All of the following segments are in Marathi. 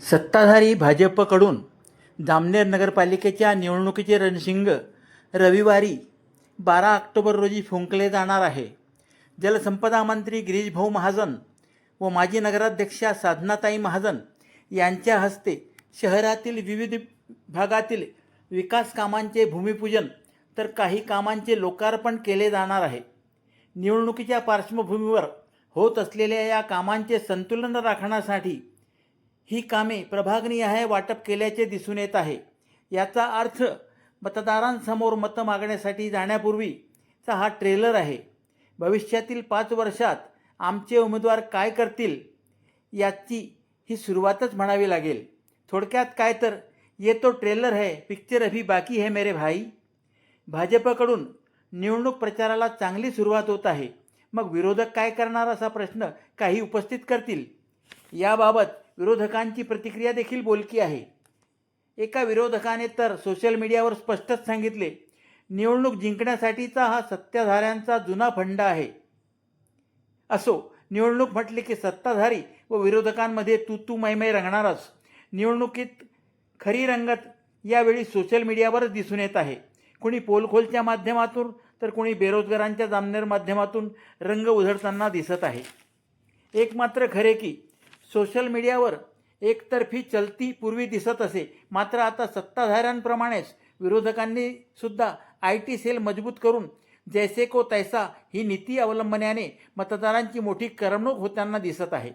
सत्ताधारी भाजपकडून जामनेर नगरपालिकेच्या निवडणुकीचे रणशिंग रविवारी बारा ऑक्टोबर रोजी फुंकले जाणार आहे. जलसंपदा मंत्री गिरीशभाऊ महाजन व माजी नगराध्यक्षा साधनाताई महाजन यांच्या हस्ते शहरातील विविध भागातील विकास कामांचे भूमिपूजन तर काही कामांचे लोकार्पण केले जाणार आहे. निवडणुकीच्या पार्श्वभूमीवर होत असलेल्या या कामांचे संतुलन राखण्यासाठी ही कामे प्रभागनिहाय वाटप केल्याचे दिसून येत आहे. याचा अर्थ मतदारांसमोर मतं मागण्यासाठी जाण्यापूर्वीचा हा ट्रेलर आहे. भविष्यातील पाच वर्षात आमचे उमेदवार काय करतील याची ही सुरुवातच म्हणावी लागेल. थोडक्यात काय तर ये तो ट्रेलर है पिक्चर अभी बाकी है मेरे भाई. भाजपकडून निवडणूक प्रचाराला चांगली सुरुवात होत आहे. मग विरोधक काय करणार असा प्रश्न काही उपस्थित करतील? याबाबत विरोधकांची प्रतिक्रिया देखील बोलकी आहे. एका विरोधकाने तर सोशल मीडियावर स्पष्टच सांगितले निवडणूक जिंकण्यासाठीचा हा सत्ताधाऱ्यांचा जुना फंडा आहे. असो निवडणूक म्हटली की सत्ताधारी व विरोधकांमध्ये तू तू मैमै रंगणारच. निवडणुकीत खरी रंगत यावेळी सोशल मीडियावरच दिसून येत आहे. कोणी पोलखोलच्या माध्यमातून तर कोणी बेरोजगारांच्या जामनेर माध्यमातून रंग उधळताना दिसत आहे. एक मात्र खरे की सोशल मीडियावर एकतर्फी चलती पूर्वी दिसत असे. मात्र आता सत्ताधाऱ्यांप्रमाणेच विरोधकांनी सुद्धा आय टी सेल मजबूत करून जैसे को तैसा ही नीती अवलंबण्याने मतदारांची मोठी करमणूक होताना दिसत आहे.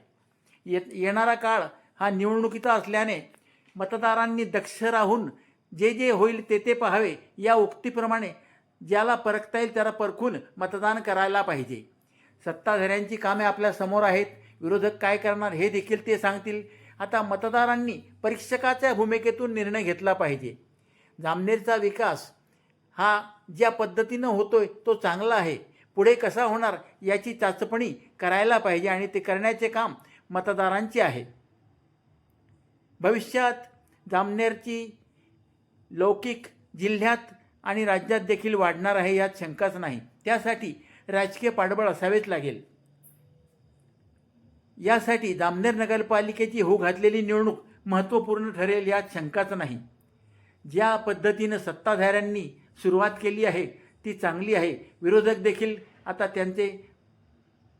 ये येणारा काळ हा निवडणुकीचा असल्याने मतदारांनी दक्ष राहून जे जे होईल ते ते पाहावे या उक्तीप्रमाणे ज्याला परखता येईल त्याला परखून मतदान करायला पाहिजे. सत्ताधाऱ्यांची कामे आपल्यासमोर आहेत. विरोधक काय करणार हे देखील ते सांगतील. आता मतदारांनी परीक्षकाच्या भूमिकेतून निर्णय घेतला पाहिजे. जामनेरचा विकास हा ज्या पद्धतीनं होतोय तो चांगला आहे. पुढे कसा होणार याची चाचपणी करायला पाहिजे आणि ते करण्याचे काम मतदारांचे आहे. भविष्यात जामनेरची लौकिक जिल्ह्यात आणि राज्यात देखील वाढणार आहे यात शंकाच नाही. त्यासाठी राजकीय पाठबळ असावेच लागेल. यासाठी जामनेर नगरपालिकेची हो घातलेली निवडणूक महत्त्वपूर्ण ठरेल यात शंकाच नाही. ज्या पद्धतीनं सत्ताधाऱ्यांनी सुरुवात केली आहे ती चांगली आहे. विरोधक देखील आता त्यांचे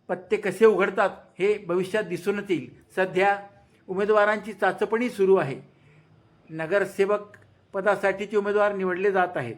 पत्ते कसे उघडतात हे भविष्यात दिसूनच येईल. सध्या उमेदवारांची चाचपणी सुरू आहे. नगरसेवक पदासाठीचे उमेदवार निवडले जात आहेत.